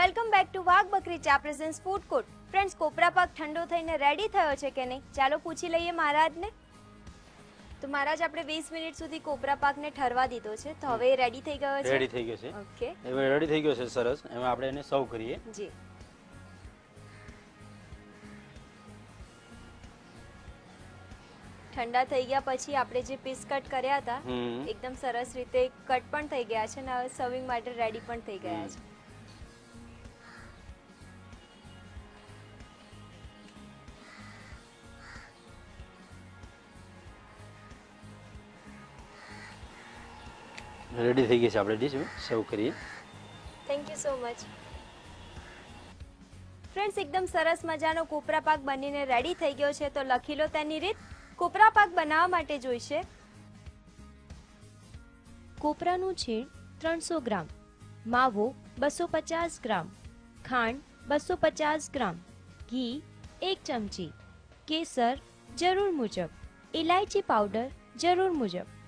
Welcome back to વાઘ બકરી ચા પ્રેઝન્સ ફૂડ કોર્ટ. ફ્રેન્ડ્સ કોપરા પાક ઠંડો થઈને રેડી થયો છે કે નહીં? ચાલો પૂછી લઈએ મહારાજને. તો મહારાજ આપણે વીસ મિનિટ સુધી કોપરા પાકને ઠરવા દીધો છે. તો હવે રેડી થઈ ગયો છે? રેડી થઈ ગયો છે. ઓકે હવે રેડી થઈ ગયો છે સરસ. હવે આપણે એને સર્વ કરીએ. જી. ઠંડા થઈ ગયા પછી આપણે જે પીસ કટ કર્યા હતા એકદમ સરસ રીતે કટ પણ થઈ ગયા છે અને હવે સર્વિંગ માટે રેડી પણ થઈ ગયા છે. રેડી થઈ ગઈ છે. આપણે ડીશ સર્વ કરીએ. Thank you so much friends એકદમ સરસ મજાનો કોપરા પાક બનીને રેડી થઈ ગયો છે. તો લખી લો તેની રીત. કોપરા પાક બનાવવા માટે જોઈશે. કોપરાનું છીણ ત્રણસો ગ્રામ. માવો બસો પચાસ ગ્રામ. ખાંડ બસો પચાસ ગ્રામ. ઘી એક ચમચી. કેસર જરૂર મુજબ. ઇલાયચી પાવડર જરૂર મુજબ.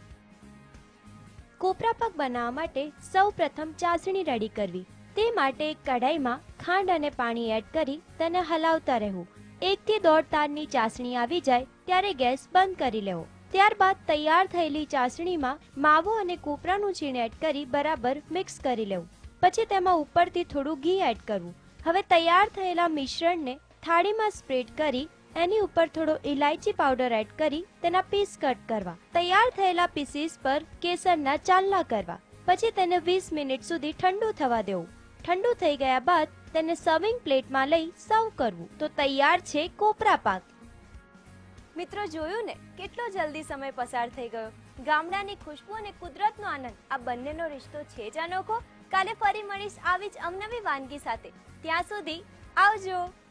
કોપરા પાક બનાવવા માટે સૌ પ્રથમ ચાસણી રેડી કરવી. તે માટે કઢાઈમાં ખાંડ અને પાણી એડ કરી તેને હલાવતા રહેવું. એકથી દોઢ તારની ચાસણી આવી જાય ત્યારે ગેસ બંધ કરી લેવો. ત્યારબાદ તૈયાર થયેલી ચાસણીમાં માવો અને કોપરાનું છીણ એડ કરી બરાબર મિક્સ કરી લેવું. પછી તેમાં ઉપરથી થોડું ઘી એડ કરવું. હવે તૈયાર થયેલા મિશ્રણને થાળીમાં સ્પ્રેડ કરી એની ઉપર થોડો ઇલાયચી પાવડર એડ કરી તેના પીસ કટ કરવા. તૈયાર થયેલા પીસીસ પર કેસરના ચાલના કરવા. પછી તેને 20 મિનિટ સુધી ઠંડુ થવા દેવું. ઠંડુ થઈ ગયા બાદ તેને સર્વિંગ પ્લેટમાં લઈ સર્વ કરવું. તો તૈયાર છે કોપરા પાક. મિત્રો, જોયું ને? કેટલો જલ્દી સમય પસાર થઈ ગયો. ગામડાની ખુશ્બુ અને કુદરતનો આનંદ. આ બંનેનો રિશ્તો છે જ અનોખો. કાલે ફરી મળીશ આવી જ અમનવી વાનગી સાથે. ત્યાં સુધી આવજો.